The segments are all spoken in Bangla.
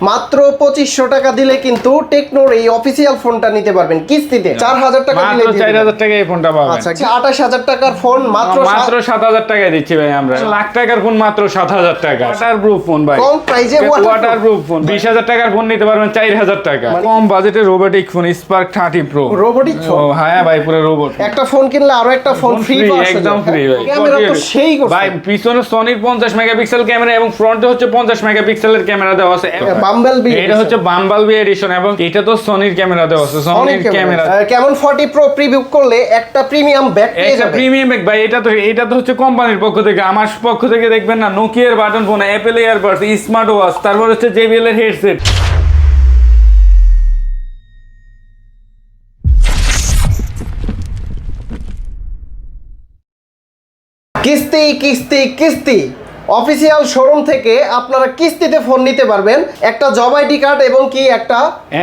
মাত্র পঁচিশশো টাকা দিলে কিন্তু টেকনোর এই অফিসিয়াল ফোনটা নিতে পারবেন। কিস্তিতে চার হাজার টাকা দিলে চার হাজার টাকা এই ফোনটা পাবেন। আচ্ছা আঠাশ হাজার টাকার ফোন মাত্র মাত্র সাত হাজার টাকায় দিচ্ছি ভাই আমরা। লাখ টাকার ফোন মাত্র সাত হাজার টাকা। ওয়াটার প্রুফ ফোন ভাই। কম প্রাইজে ওয়াটার প্রুফ ফোন বিশ হাজার টাকার ফোন নিতে পারবেন চার হাজার টাকা। মানে- কম বাজেটে robotic phone spark thirty pro robotic phone হ্যাঁ ভাই পুরো রোবট একটা ফোন কিনলে আরও একটা ফোন ফ্রি একদম ফ্রি ভাই। ক্যামেরা তো সেই ভাই পিছনে সনির পঞ্চাশ মেগাপিক্সেল ক্যামেরা এবং ফ্রন্টে হচ্ছে পঞ্চাশ মেগাপিক্সেলের ক্যামেরা দেওয়া আছে। বাম্বেল বি এটা হচ্ছে বাম্বালবি এডিশন এবং এটা তো সনির ক্যামেরা দেওয়া আছে সনির ক্যামেরা কেমন 40 প্রো প্রিভিউ করলে একটা প্রিমিয়াম ব্যাক পেয়ে যাবে। প্রিমিয়াম ব্যাগ ভাই এটা তো এটা তো হচ্ছে কোম্পানির পক্ষ থেকে। আমার পক্ষ থেকে দেখবেন না নোকিয়ার button phone Apple earbuds smart watch তারপর হচ্ছে জেবিএল এর হেডসেট কিস্তি কিস্তি কিস্তি। অফিসিয়াল শোরুম থেকে আপনারা কিস্তিতে ফোন নিতে পারবেন। একটা জব আইডি কার্ড এবং কি একটা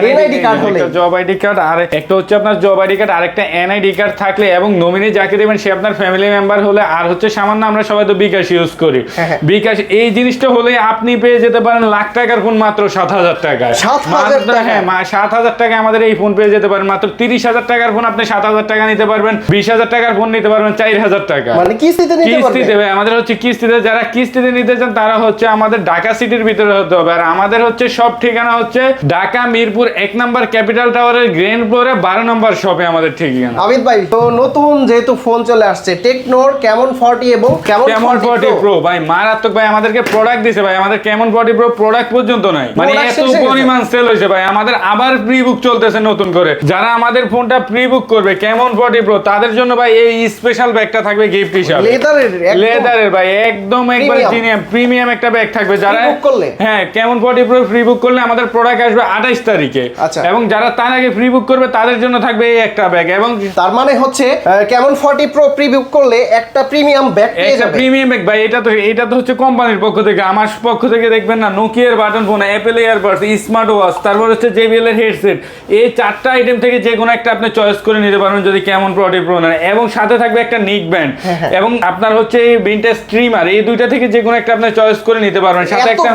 এনআইডি কার্ড হলে একটা জব আইডি কার্ড আর একটা হচ্ছে আপনার জব আইডি কার্ড আরেকটা এনআইডি কার্ড থাকলে এবং নমিনি যাকে দেবেন সে আপনার ফ্যামিলি মেম্বার হলে আর হচ্ছে সামান্য আমরা সবাই তো বিকাশ ইউজ করি। হ্যাঁ, হ্যাঁ। বিকাশ এই জিনিসটা হলে আপনি পেয়ে যেতে পারেন লাখ টাকার ফোন মাত্র সাত হাজার টাকায়। 7,000 টাকা? হ্যাঁ সাত হাজার টাকা আমাদের এই ফোন পেয়ে যেতে পারেন। মাত্র তিরিশ হাজার টাকার ফোন আপনি সাত হাজার টাকা নিতে পারবেন। বিশ হাজার টাকার ফোন নিতে পারবেন চার হাজার টাকা। মানে কিস্তিতে নিতে কিস্তি পারবেন দেবে আমাদের হচ্ছে কিস্তিতে যারা কিস্তিতে নিতে চান তারা হচ্ছে আমাদের ঢাকা সিটির ভিতরে হতে হবে। আর আমাদের হচ্ছে সব ঠিকানা হচ্ছে ঢাকা মিরপুর এক নম্বর ক্যাপিটাল টাওয়ারের গ্রেন্ড ফ্লোরে বারো নম্বর শপে আমাদের ঠিকানা। আবিদ ভাই তো নতুন যেহেতু ফোন চলে আসছে টেকনোর কেমন 40 এবং কেমন কেমন ফর্টি প্রো ভাই মারাত্মক ভাই আমাদেরকে প্রোডাক্ট দিছে ভাই আমাদের কেমন ফর্টি প্রো প্রোডাক্ট পর্যন্ত নাই। মানে এত। পরিমাণ সেল হয়েছে ভাই আমাদের আবার প্রি বুক চলতেছে নতুন করে। যারা আমাদের ফোনটা প্রি বুক করবে কেমন ফর্টি প্রো তাদের জন্য ভাই এই স্পেশাল ব্যাগটা থাকবে গিফট হিসাবে। লেদারের লেদারের ভাই একদম একবার Premium। প্রিমিয়াম প্রিমিয়াম একটা ব্যাগ থাকবে যারা করলে? হ্যাঁ কেমন ফর্টি প্রো ফ্রি বুক করলে আমাদের প্রোডাক্ট আসবে আঠাইশ তারিখে আচ্ছা। এবং যারা তার আগে ফ্রি বুক করবে তাদের জন্য থাকবে এই একটা ব্যাগ এবং তার মানে হচ্ছে কেমন 40 প্রো প্রিভিউ করলে একটা প্রিমিয়াম ব্যাক পেয়ে একটা যাবে প্রিমিয়াম ব্যাগ ভাই এটা তো এটা তো হচ্ছে কোম্পানির পক্ষ থেকে আমার পক্ষ থেকে দেখবেন না নোকিয়ার button phone Apple earbuds smart watch তারপর হচ্ছে জেবিএল এর হেডসেট এই চারটা আইটেম থেকে যে কোনো একটা আপনি চয়েস করে নিতে পারবেন যদি কেমন প্রোডি প্রো নেন এবং সাথে থাকবে একটা নিক ব্যান্ড হ্যাঁ। এবং আপনার হচ্ছে এই ভিনটেজ স্ট্রিমার এই দুইটা থেকে যে কোনো একটা আপনি চয়েস করে নিতে পারবেন। সাথে একটা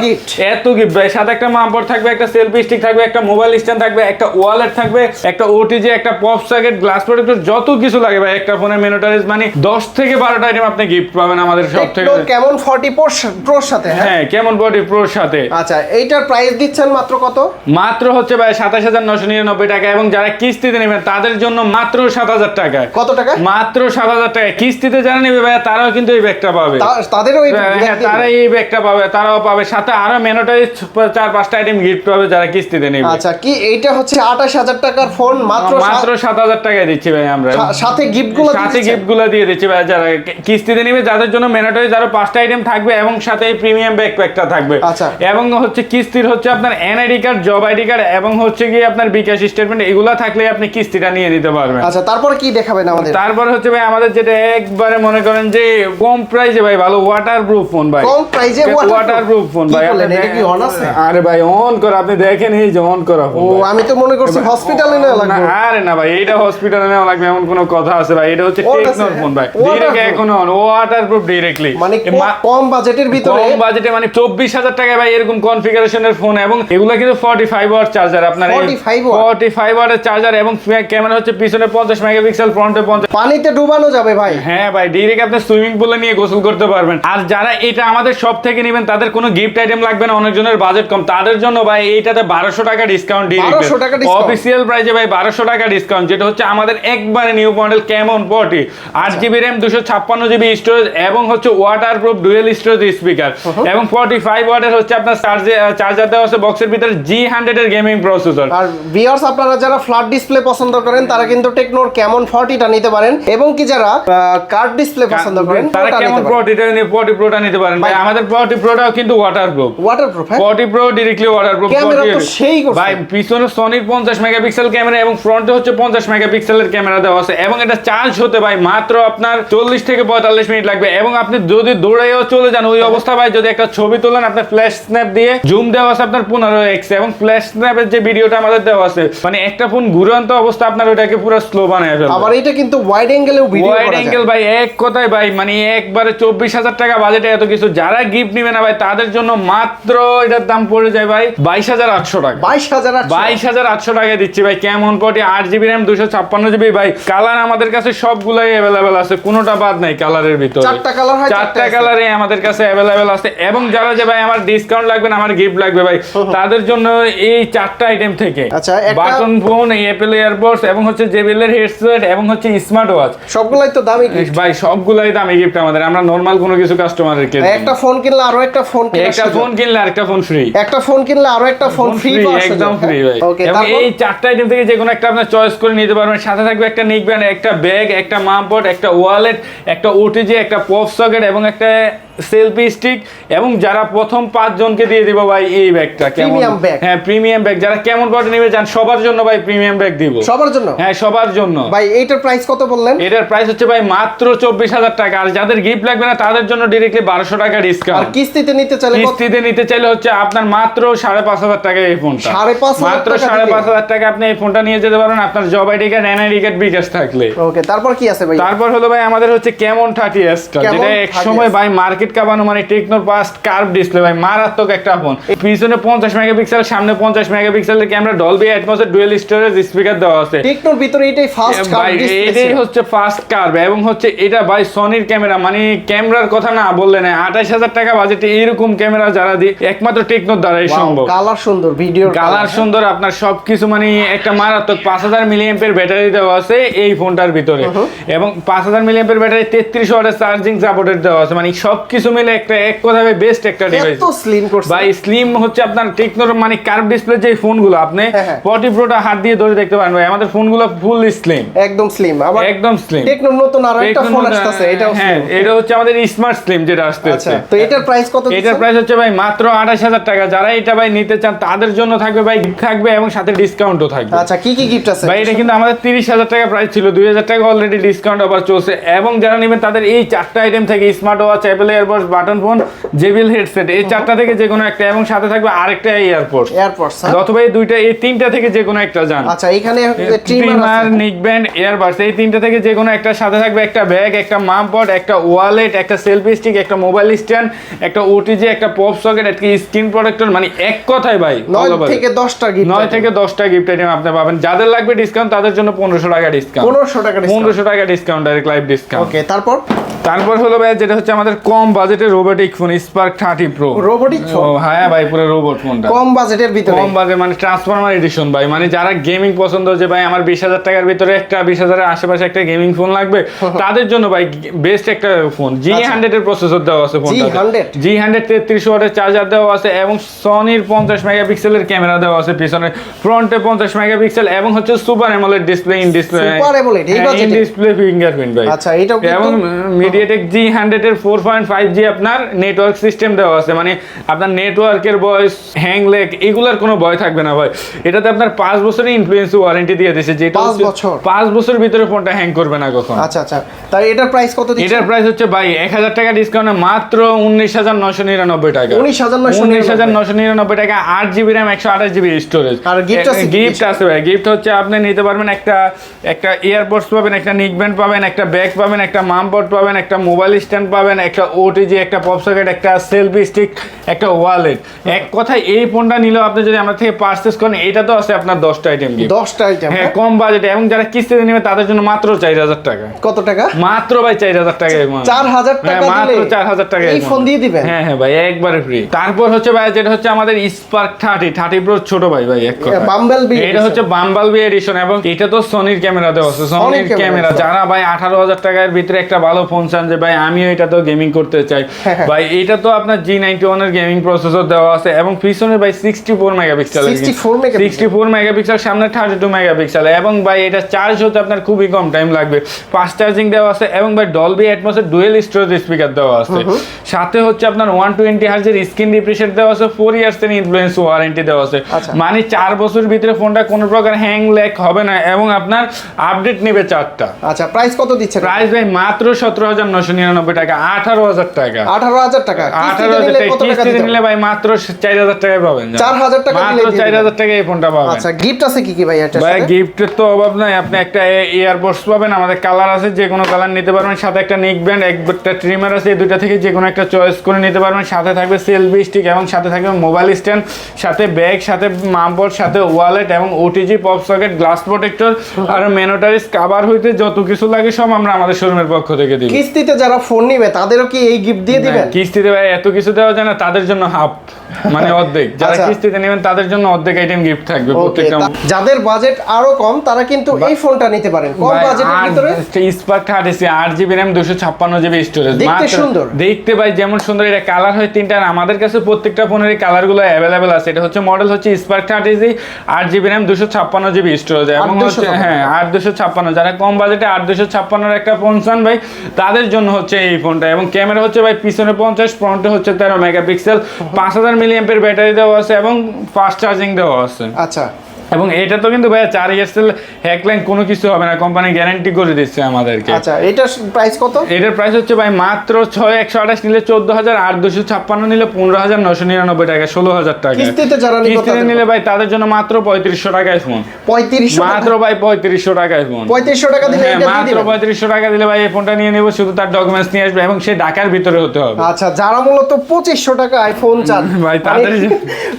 এত গিফট ভাই। সাথে একটা মাম্পর থাকবে একটা সেলফি স্টিক থাকবে একটা মোবাইল স্ট্যান্ড থাকবে একটা ওয়ালেট থাকবে একটা ওটিজি একটা পপ সকেট গ্লাস প্রোটেক্টর যত কিছু লাগে ভাই একটা ফোনের মেনোটারিজ মানে দশ থেকে বারোটা আইটেম আপনি গিফট পাবেন আমাদের সব থেকে কেমন 40 প্রো প্রোর সাথে হ্যাঁ? হ্যাঁ কেমন বডি প্রোর সাথে। আচ্ছা এইটার প্রাইস দিচ্ছেন মাত্র কত? মাত্র হচ্ছে ভাই সাতাশ হাজার নশো নিরানব্বই টাকা এবং যারা কিস্তিতে নেবেন তাদের জন্য মাত্র সাত হাজার টাকা কত টাকা? মাত্র সাত হাজার টাকা কিস্তিতে যারা নেবে ভাই তারাও কিন্তু এই ব্যাগটা পাবে। তাদেরও এই হ্যাঁ, ব্যাগ তারা এই ব্যাগটা পাবে তারাও পাবে। সাথে আরও মেনোটারি চার পাঁচটা আইটেম গিফট পাবে যারা কিস্তিতে নেবে। আচ্ছা কি এইটা হচ্ছে আঠাশ হাজার টাকার ফোন মাত্র মাত্র সাত হাজার টাকায় দিচ্ছি ভাই আমরা। সাথে সাথে দিয়ে দিচ্ছি ভাই যারা কিস্তিতে নিবে যাদের জন্য মেনাটরি যারা পাঁচটা আইটেম থাকবে এবং সাথে এই প্রিমিয়াম ব্যাগ প্যাকটা থাকবে। আচ্ছা। এবং হচ্ছে কিস্তির হচ্ছে আপনার NID card job ID card এবং হচ্ছে গিয়ে আপনার বিকাশ স্টেটমেন্ট এগুলো থাকলে আপনি কিস্তিটা নিয়ে নিতে পারবেন। আচ্ছা তারপর কি দেখাবেন আমাদের? তারপর হচ্ছে ভাই আমাদের যেটা একবারে মনে করেন যে কম প্রাইসে ভাই ভালো ওয়াটার প্রুফ ফোন ভাই। কম প্রাইজে ওয়াটার প্রুফ ফোন ভাই এটা কি অন আছে? আরে ভাই অন করা আপনি দেখেন এই যে অন করা ও আমি তো মনে করছি হসপিটালে না, লাগবে। আরে না ভাই এটা হসপিটালে লাগবে এমন কোনো কথা আছে ভাই এটা হচ্ছে টেকনোর ফোন ভাই? ডিরেক্ট এখন অন ওয়াটার প্রুফ ডিরেক্টলি মানে কম বাজেটের ভিতরে কম বাজেটে মানে চব্বিশ হাজার টাকায় ভাই এরকম কনফিগারেশনের ফোন এবং এগুলো কিন্তু ফর্টি ফাইভ ওয়াট চার্জার আপনার 45 watt? ফর্টি ফাইভ ওয়াটের চার্জার এবং ক্যামেরা হচ্ছে পিছনে পঞ্চাশ মেগাপিক্সেল ফ্রন্টে পঞ্চাশ পানিতে ডুবানো যাবে ভাই। হ্যাঁ ভাই ডিরেক্ট আপনি সুইমিং পুলে নিয়ে গোসল করতে পারবেন। আর যারা এটা আমাদের সব থেকে নেবেন তাদের কোনো গিফট আইটেম লাগবে না অনেকজনের বাজেট কম। তাদের জন্য ভাই এইটাতে বারোশো টাকা ডিসকাউন্ট 1200 টাকা অফিসিয়াল প্রাইসে ভাই বারোশো টাকা ডিসকাউন্ট যেটা হচ্ছে আমাদের একবারে নিউ মডেল কেমন পটি। আট জিবি র্যাম দুশো ছাপ্পান্ন জিবি স্টোরেজ এবং হচ্ছে water proof dual storage speaker এবং ফর্টি ফাইভ ওয়াটের হচ্ছে আপনার চার্জে চার্জার দেওয়া আছে বক্সের ভিতরে জি হান্ড্রেড এর গেমিং প্রসেসর আর ভিউয়ার্স আপনারা যারা ফ্ল্যাট ডিসপ্লে পছন্দ করেন তারা কিন্তু টেকনোর কেমন 40টা নিতে পারেন এবং কি যারা কার্ড ডিসপ্লে পছন্দ করেন তারা কেমন প্রোটিটা পটি প্রোটা নিতে পারেন। ভাই আমাদের পটি প্রোটাও কিন্তু ওয়াটার প্রুফ ওয়াটারপ্রুফ হ্যাঁ forty pro directly waterproof camera তো সেই করছে। ভাই পিছনে সনির পঞ্চাশ মেগাপিক্সেল ক্যামেরা এবং ফ্রন্টে হচ্ছে পঞ্চাশ মেগাপিক্সেলের ক্যামেরা দেওয়া আছে এবং এটা চার্জ হতে ভাই মাত্র আপনার চল্লিশ থেকে পঁয়তাল্লিশ মিনিট লাগবে এবং আপনি যদি দৌড়াইও চলে যান ওই অবস্থা ভাই যদি একটা ছবি তোলেন আপনার ফ্ল্যাশ স্ন্যাপ দিয়ে জুম দেওয়া আছে আপনার পনেরো এক্স এবং ফ্ল্যাশ স্ন্যাপের যে ভিডিওটা আমাদের দেওয়া আছে মানে একটা ফোন ঘুরন্ত অবস্থা আপনার ওটাকে পুরো স্লো বানায় ফেলবে। আবার এটা কিন্তু ওয়াইড অ্যাঙ্গেলেও ভিডিও ওয়াইড করা অ্যাঙ্গেল ভাই এক কথায় ভাই মানে একবারে চব্বিশ হাজার টাকা বাজেটে এত কিছু যারা গিফট নিবে না ভাই তাদের জন্য মাত্র এটার দাম পড়ে যায় ভাই বাইশ হাজার আটশো টাকা। বাইশ হাজার। বাইশ হাজার আটশো টাকা দিচ্ছি ভাই কেমন পটি আট জিবি র্যাম দুশো ছাপ্পান্ন জিবি ভাই কালার আমাদের কাছে সবগুলাই অ্যাভেলেবেল আছে কোনোটা বাদ নাই কালারের ভিতরে। চারটা colour হয়, চারটা। কালারে আমাদের কাছে অ্যাভেলেবেল আছে। এবং যারা যে ভাই আমার ডিসকাউন্ট লাগবে না আমার গিফট লাগবে ভাই তাদের জন্য এই চারটা আইটেম থেকে। আচ্ছা, বাটন ফোন অ্যাপেল এয়ারপোর্টস এবং হচ্ছে জেবিএল হেডসেট এবং হচ্ছে স্মার্ট ওয়াচ সবগুলাই তো দামি ভাই সবগুলাই দামি গিফট আমাদের। আমরা নর্মাল কোনো কিছু একটা ফোন কিনলে আরও একটা ফোন একটা ফোন কিনলে আরেকটা ফোন ফ্রি একটা ফোন কিনলে আরও একটা ফোন ফ্রি একদম ফ্রি ভাই। এবং এই চারটা আইটেম থেকে যে কোনো একটা আপনার চয়েস করে নিতে পারবেন। সাথে থাকবে একটা নেক ব্যান্ড একটা ব্যাগ একটা মামপট একটা ওয়ালেট একটা ওটিজি একটা পপ সকেট এবং একটা সেলফি স্টিক এবং যারা প্রথম পাঁচ জনকে দিয়ে দিব ভাই এই ব্যাগটা কেমন? Premium bag। হ্যাঁ প্রিমিয়াম ব্যাগ। যারা কেমন পটে নেবে যান সবার জন্য ভাই প্রিমিয়াম ব্যাগ দিব। সবার জন্য? হ্যাঁ সবার জন্য। ভাই এইটার প্রাইস কত বললেন? এটার প্রাইস হচ্ছে ভাই মাত্র চব্বিশ হাজার টাকা। আর যাদের গিফট লাগবে না তাদের জন্য ডিরেক্টলি বারোশো টাকা ডিসকাউন্ট আর কিস্তিতে নিতে চাইলে কিস্তিতে নিতে চাইলে হচ্ছে আপনার মাত্র সাড়ে পাঁচ হাজার টাকা এই ফোনটা। সাড়ে পাঁচ মাত্র সাড়ে? পাঁচ হাজার টাকা আপনি এই ফোনটা নিয়ে যেতে পারেন আপনার job ID card NID card bKash থাকলে। ওকে তারপর কি আছে ভাই? তারপর হলো ভাই আমাদের হচ্ছে কেমন থার্টি এসটা যেটা এক সময় ভাই মার্কেট কাবানো মানে টেকনোর পাস্ট কার্ভ ডিসপ্লে ভাই মারাত্মক একটা ফোন পিছনে পঞ্চাশ মেগাপিক্সেল সামনে পঞ্চাশ মেগাপিক্সেলের ক্যামেরা ডলবি অ্যাটমসের ডুয়েল স্টোরেজ স্পিকার দেওয়া আছে। টেকনোর ভিতরে এটাই ফার্স্ট ভাই এটাই হচ্ছে ফার্স্ট কার্ভ এবং হচ্ছে এটা ভাই সনির ক্যামেরা মানে ক্যামেরার কথা না বললে না আঠাশ হাজার টাকা বাজেটে এরকম ক্যামেরা যারা দিই একমাত্র টেকনোর দ্বারাই সম্ভব। কালার সুন্দর ভিডিও কালার সুন্দর আপনার সবকিছু মানে একটা মারাত্মক পাঁচ হাজার মিলিয়াম্পের ব্যাটারি দেওয়া আছে এই ফোনটার ভিতরে। এবং পাঁচ হাজার মিলিয়াম্পের ব্যাটারি তেত্রিশ ওয়াটের চার্জিং সাপোর্টেড দেওয়া আছে মানে সবকিছু মিলে একটা এক কথায় বেস্ট একটা ডিভাইস এত স্লিম করছে। ভাই স্লিম হচ্ছে আপনার টেকনোর মানে কার্ভ ডিসপ্লে যে ফোনগুলো আপনি হ্যাঁ, হ্যাঁ। পটি প্রোটা হাত দিয়ে ধরে দেখতে পারেন ভাই আমাদের ফোনগুলো ফুল স্লিম একদম স্লিম আবার একদম স্লিম টেকনোর নতুন আরও একটা ফোন আসতেছে এটাও হ্যাঁ এটা হচ্ছে আমাদের স্মার্ট স্লিম যেটা আসছে আচ্ছা তো এটার প্রাইস কত এটার প্রাইস হচ্ছে ভাই মাত্র আঠাশ হাজার টাকা। যারা এটা ভাই নিতে চান তাদের জন্য থাকবে ভাই gift থাকবে এবং সাথে ডিসকাউন্টও থাকবে। আচ্ছা কি কি গিফট আছে? ভাই এটা কিন্তু আমাদের তিরিশ হাজার টাকা প্রাইস ছিল। দুই হাজার টাকা অলরেডি ডিসকাউন্ট আবার চলছে। এবং যারা নেবেন তাদের এই চারটা আইটেম থেকে smart watch Apple AirPods button phone JBL headset এই চারটা থেকে যে কোনো একটা এবং সাথে থাকবে আরেকটা এয়ারপোর্টস এয়ারপোর্টস অথবা এই দুইটা এই তিনটা থেকে যে কোনো একটা যান। আচ্ছা এখানে ট্রিমার নিক ব্যান্ড এয়ারবাডস এই তিনটা থেকে যে কোনো একটা সাথে থাকবে একটা ব্যাগ একটা মাম পড একটা ওয়ালেট একটা সেলফি স্টিক একটা মোবাইল স্ট্যান্ড একটা ওটিজি একটা পপ সকেট একটা স্ক্রিন প্রোটেক্টর মানে এক কথায় ভাই নয়। থেকে দশটা গিফট নয় থেকে দশটা গিফট আইটেম আপনি পাবেন। যাদের লাগবে ডিসকাউন্ট তাদের জন্য পনেরোশো টাকা ডিসকাউন্ট পনেরোশো টাকা পনেরোশো টাকা discount direct live discount okay তারপর? তারপর হলো ভাই যেটা হচ্ছে আমাদের কম বাজেটের robotic phone Spark thirty pro robotic phone হ্যাঁ ভাই পুরো রোবট ফোনটা কম বাজেটের ভিতরে? কম বাজে মানে ট্রান্সফরমার এডিশন ভাই। মানে যারা গেমিং পছন্দ যে ভাই আমার বিশ হাজার টাকার ভিতরে একটা বিশ হাজারের আশেপাশে একটা গেমিং ফোন লাগবে। তাদের জন্য ভাই বেস্ট একটা ফোন জি। হান্ড্রেড এর প্রসেসর দেওয়া আছে ফোনটা জি হান্ড্রেড তেত্রিশ ওয়াটের চার্জার দেওয়া আছে এবং সনির পঞ্চাশ মেগাপিক্সেলের ক্যামেরা দেওয়া আছে পিছনে। ফ্রন্টে পঞ্চাশ মেগাপিক্সেল এবং হচ্ছে super AMOLED display in display in display fingerprint ভাই। আচ্ছা, এটাও এবং মিডিয়াটেক জি হান্ড্রেড এর ফোর পয়েন্ট ফাইভ জি আপনার নেটওয়ার্ক সিস্টেম দেওয়া আছে মানে আপনার নেটওয়ার্কের ভয়েস হ্যাং লেগ এগুলার কোনো ভয় থাকবে না ভাই। এটাতে আপনার পাঁচ বছরের ইনফ্লুয়েন্স ওয়ারেন্টি দিয়ে দিয়েছে যেটা পাঁচ বছর? পাঁচ বছরের ভিতরে ফোনটা হ্যাং করবে না কখন। আচ্ছা আচ্ছা। তাই এটার প্রাইস কত এটার প্রাইস হচ্ছে ভাই এক হাজার টাকা ডিসকাউন্টে মাত্র উনিশ হাজার নশো নিরানব্বই টাকা। 19,999 উনিশ হাজার নশো নিরানব্বই টাকা আট জিবি র্যাম একশো আঠাশ জিবি স্টোরেজ আর গিফট আছে ভাই। গিফট হচ্ছে আপনি নিতে পারবেন একটা একটা ইয়ারপোর্টস পাবেন একটা নিক ব্যান্ড পাবেন একটা ব্যাগ পাবেন একটা মামপট পাবেন একটা মোবাইল স্ট্যান্ড পাবেন একটা ওটিজি একটা পপ সকেট একটা সেলফি স্টিক একটা ওয়ালেট। এক কথায় এই ফোনটা নিলেও আপনি যদি আমার থেকে পারচেস করেন এটা তো আছে আপনার দশটা আইটেম গিফট দশটা আইটেম হ্যাঁ কম বাজেটে এবং যারা কিস্তিতে নেবে তাদের জন্য মাত্র চার হাজার টাকা। কত টাকা? মাত্র ভাই চার হাজার টাকা চার হাজার টাকা হ্যাঁ, মাত্র দিলে চার হাজার টাকা এই ফোন দিয়ে দিবেন? হ্যাঁ হ্যাঁ ভাই একবারে ফ্রি তারপর হচ্ছে ভাই যেটা হচ্ছে আমাদের স্পার্ক থার্টি থার্টি প্রো ছোট ভাই ভাই এক কথা Bumblebee এটা হচ্ছে বাম্বাল বি এডিশন এবং এটা তো সনির ক্যামেরা দেওয়া আছে। সনির ক্যামেরা যারা ভাই আঠারো হাজার টাকার ভিতরে একটা ভালো ফোন চান যে ভাই আমিও এটা তো গেমিং করতে চাই। হ্যাঁ, হ্যাঁ। ভাই এটা তো আপনার জি নাইনটি ওয়ানের গেমিং প্রসেসর দেওয়া আছে এবং পিছনে ভাই sixty four megapixel sixty four megapixel সামনে থার্টি টু মেগাপিক্সেল এবং ভাই এটা চার্জ হতে আপনার খুবই কম টাইম লাগবে। ফাস্ট চার্জিং দেওয়া আছে এবং ভাই ডলবি অ্যাটমসের ডুয়েল স্টোরেজ স্পিকার দেওয়া আছে। সাথে হচ্ছে আপনার ওয়ান টোয়েন্টি হার্জের স্ক্রিন রিফ্রেশার দেওয়া আছে ফোর ইয়ার্স এর ইনফ্লুয়েন্স ওয়ারেন্টি দেওয়া আছে। আচ্ছা। মানে চার বছর ভিতরে ফোনটা কোনো প্রকার হ্যাং ল্যাক হবে না এবং আপনার আপডেট নেবে চারটা। আচ্ছা প্রাইস কত দিচ্ছে প্রাইস ভাই মাত্র সতেরো হাজার নশো নিরানব্বই টাকা আঠারো হাজার টাকা। আঠারো হাজার টাকা। আঠারো হাজার টাকা। নিলে ভাই মাত্র চার হাজার টাকায় পাবেন জান। 4,000 টাকা মাত্র চার হাজার এই ফোনটা পাবেন। আচ্ছা গিফট আছে কি কি ভাই এটা ভাই গিফটের তো অভাব নাই। আপনি একটা ইয়ারবডস পাবেন আমাদের কালার আছে যে কোনো কালার নিতে পারবেন। সাথে একটা নেক ব্যান্ড একটা ট্রিমার আছে এই দুইটা থেকে যে কোনো একটা চয়েস করে নিতে পারবেন। সাথে থাকবে সেলফি স্টিক এবং সাথে থাকবে মোবাইল স্ট্যান্ড সাথে ব্যাগ সাথে মামবোর্ড সাথে ওয়ালেট এবং OTG pop socket glass protector আর মেনোটারিস কাভার হইতে যত কিছু লাগে সব আমরা আমাদের শোরুমের পক্ষ থেকে দিই কিস্তিতে যারা ফোন নিবে তাদেরও কি এই গিফট দিয়ে দিবেন? কিস্তিতে ভাই এত কিছু দেওয়া যায় না তাদের জন্য হাফ। মানে অর্ধেক। যারা আচ্ছা। কিস্তিতে নেবেন তাদের জন্য অর্ধেক আইটেম গিফট থাকবে প্রত্যেকটা যাদের বাজেট আরও কম তারা কিন্তু এই ফোনটা নিতে পারেন। কম বাজেটের ভিতরে স্পার্ক স্টোরেজ দেখতে সুন্দর। দেখতে ভাই যেমন সুন্দর এটা কালার হয় তিনটা। আর আমাদের কাছে প্রত্যেকটা ফোনের এই কালারগুলো আছে। এটা হচ্ছে মডেল হচ্ছে স্পার্ক স্টোরেজ এবং হচ্ছে হ্যাঁ আট দুশো ছাপ্পান্ন। যারা কম বাজেটে আট দুশো ছাপ্পান্নর একটা ফোন চান ভাই তাদের জন্য হচ্ছে এই ফোনটা এবং ক্যামেরা হচ্ছে ভাই পিছনে পঞ্চাশ ফ্রন্টে হচ্ছে তেরো মেগাপিক্সেল পাঁচ হাজার মিলিয়ামের ব্যাটারি দেওয়া আছে এবং ফাস্ট চার্জিং দেওয়া আছে। আচ্ছা। এবং এটা তো কিন্তু ভাই চার ইয়ার্সেল হ্যাকলাইন কোনো কিছু হবে না কোম্পানি গ্যারান্টি করে দিচ্ছে আমাদেরকে। আচ্ছা এটার প্রাইস কত? এটার প্রাইস হচ্ছে ভাই মাত্র ছয় একশো আঠাশ নিলে চোদ্দ হাজার আর দুশো ছাপ্পান্ন নিলে পনেরো হাজার নশো নিরানব্বই টাকা ষোলো হাজার টাকা। কিস্তিতে যারা কিস্তিতে নিলে ভাই তাদের জন্য মাত্র পঁয়ত্রিশশো টাকায় ফোন পঁয়ত্রিশশো মাত্র ভাই পঁয়ত্রিশশো টাকায় ফোন পঁয়ত্রিশশো টাকা দিলে হ্যাঁ মাত্র পঁয়ত্রিশশো টাকা দিলে ভাই এই ফোনটা নিয়ে নেব শুধু তার ডকুমেন্টস নিয়ে আসবে এবং সে ঢাকার ভিতরে হতে হবে। আচ্ছা যারা মূলত পঁচিশশো টাকা আইফোন চান ভাই, তাদের-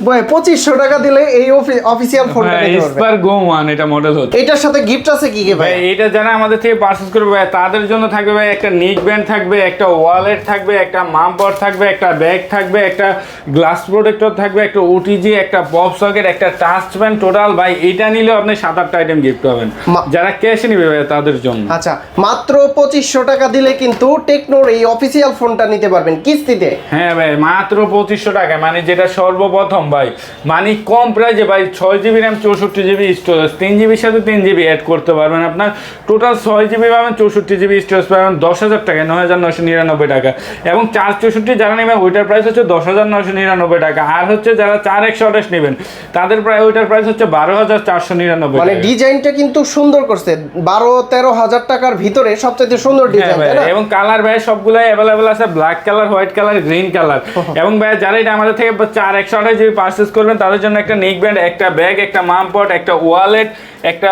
ভাই পঁচিশশো টাকা দিলে এই অফিসিয়াল ফোনটা নিতে পারবেন স্পার গো ওয়ান এটা মডেল হচ্ছে। এটার সাথে গিফট আছে কি কি ভাই? ভাই এটা যারা আমাদের থেকে পারচেজ করবে ভাই তাদের জন্য থাকবে ভাই একটা নিক ব্যান্ড থাকবে একটা ওয়ালেট থাকবে একটা মামপট থাকবে একটা ব্যাগ থাকবে একটা গ্লাস প্রোটেক্টর থাকবে একটা ওটিজি একটা পপ সকেট একটা টাচ প্যান টোটাল ভাই এটা নিলেও আপনি সাত আটটা আইটেম গিফট পাবেন। যারা ক্যাশে নিবে ভাই তাদের জন্য। আচ্ছা মাত্র পঁচিশশো টাকা দিলে কিন্তু টেকনোর এই অফিসিয়াল ফোনটা নিতে পারবেন কিস্তিতে। হ্যাঁ ভাই মাত্র পঁচিশশো টাকা মানে যেটা সর্বপ্রথম ভাই মানে কম প্রাইজে ভাই ছয় জিবি র্যাম চৌষট্টি জিবি স্টোরেজ তিন জিবির সাথে তিন জিবি অ্যাড করতে পারবেন আপনার। টোটাল ছয় জিবি পাবেন চৌষট্টি জিবি স্টোরেজ পাবেন দশ হাজার টাকা নয় হাজার নশো নিরানব্বই টাকা। এবং চার চৌষট্টি যারা নেবেন ওইটার প্রাইস হচ্ছে দশ হাজার নশো নিরানব্বই টাকা। আর হচ্ছে যারা চার একশো আঠাশ নেবেন তাদের প্রায় ওইটার প্রাইস হচ্ছে বারো হাজার চারশো নিরানব্বই মানে ডিজাইনটা কিন্তু সুন্দর করছে। বারো তেরো হাজার টাকার ভিতরে সবচেয়ে সুন্দর হ্যাঁ ডিজাইন এবং কালার ভাই সবগুলাই অ্যাভেলেবেল আছে black colour white colour green colour এবং ভাই যারা এটা আমাদের থেকে চার একশো আঠাশ জিবি পার্চেস করবেন তাদের জন্য একটা নেক ব্যান্ড একটা ব্যাগ একটা মামপট একটা ওয়ালেট একটা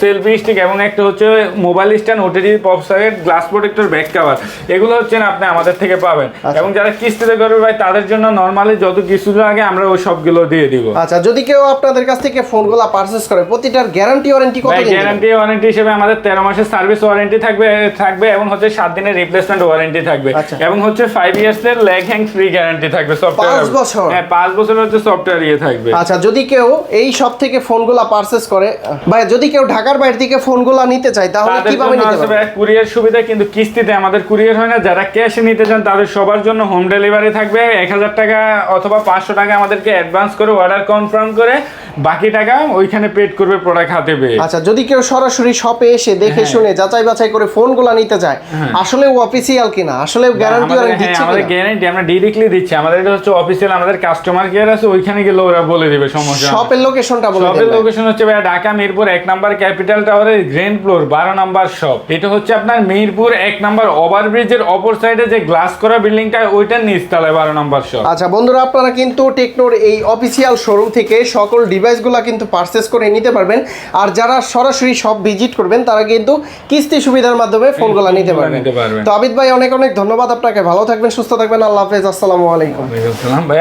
সেলফি স্টিক এবং একটা হচ্ছে mobile stand OTG pop socket glass protector back cover এগুলো হচ্ছে আপনি আমাদের থেকে পাবেন। আচ্ছা। এবং যারা কিস্তিতে করবে ভাই তাদের জন্য নর্মালি যত কিছু লাগে আমরা ওই সবগুলো দিয়ে দিব। আচ্ছা যদি কেউ আপনাদের কাছ থেকে ফোনগুলো পারচেজ করে প্রতিটার গ্যারান্টি ওয়ারেন্টি কত দিন গ্যারান্টি ওয়ারেন্টি হিসেবে আমাদের তেরো মাসের সার্ভিস ওয়ারেন্টি থাকবে থাকবে এবং হচ্ছে সাত দিনের রিপ্লেসমেন্ট ওয়ারেন্টি থাকবে। আচ্ছা। এবং হচ্ছে ফাইভ ইয়ার্স এর ল্যাগ হ্যাং ফ্রি গ্যারান্টি থাকবে সফটওয়্যার পাঁচ বছর? হ্যাঁ পাঁচ বছর হচ্ছে সফটওয়্যার ইয়ে থাকবে। আচ্ছা যদি কেউ এই সব থেকে ফোনগুলা পারচেজ করে ভাই যদি কেউ ঢাকার বাইরে থেকে ফোনগুলা নিতে চায় তাহলে কীভাবে নিতে পারবে? কুরিয়ার সুবিধা কিন্তু কিস্তিতে আমাদের কুরিয়ার হয় না। যারা ক্যাশে নিতে চান তাদের সবার জন্য হোম ডেলিভারি থাকবে। এক হাজার টাকা অথবা পাঁচশো টাকা আমাদেরকে অ্যাডভান্স করে অর্ডার কনফার্ম করে বাকি টাকা ওইখানে পেড করবে প্রোডাক্ট হাতে পেয়ে। আচ্ছা যদি কেউ সরাসরি শপে এসে দেখে হ্যাঁ। শুনে যাচাই বাছাই করে ফোনগুলা নিতে চায় আসলে অফিসিয়াল কিনা? আসলে গ্যারান্টি হ্যাঁ, দিচ্ছে আমাদের গ্যারান্টি আমরা ডিরেক্টলি দিচ্ছি। আমাদের এটা হচ্ছে অফিসিয়াল আমাদের কাস্টমার কেয়ার আছে ওইখানে গেলে ওরা বলে দিবে সমস্যা শপের লোকেশনটা বলে শপের লোকেশন হচ্ছে ভাই ঢাকা মিরপুর এক নাম্বার ক্যাপিটাল টাওয়ারের গ্রেন ফ্লোর বারো নাম্বার শপ। এটা হচ্ছে আপনার মিরপুর এক নাম্বার ওভারব্রিজের অপর সাইডে যে গ্লাস করা বিল্ডিংটা ওইটার নিচতলায় বারো নাম্বার শপ। আচ্ছা বন্ধুরা আপনারা কিন্তু টেকনোর এই অফিসিয়াল শোরুম থেকে সকল ডিভাইসগুলো কিন্তু পারচেস করে নিতে পারবেন। আর যারা সরাসরি শপ ভিজিট করবেন তারা কিন্তু কিস্তি সুবিধার মাধ্যমে ফোনগুলো নিতে পারবেন। নিতে পারবেন। তো আবিদ ভাই অনেক অনেক ধন্যবাদ আপনাকে। ভালো থাকবেন সুস্থ থাকবেন। আল্লাহ হাফেজ। আসসালামু আলাইকুম। ভাইয়া।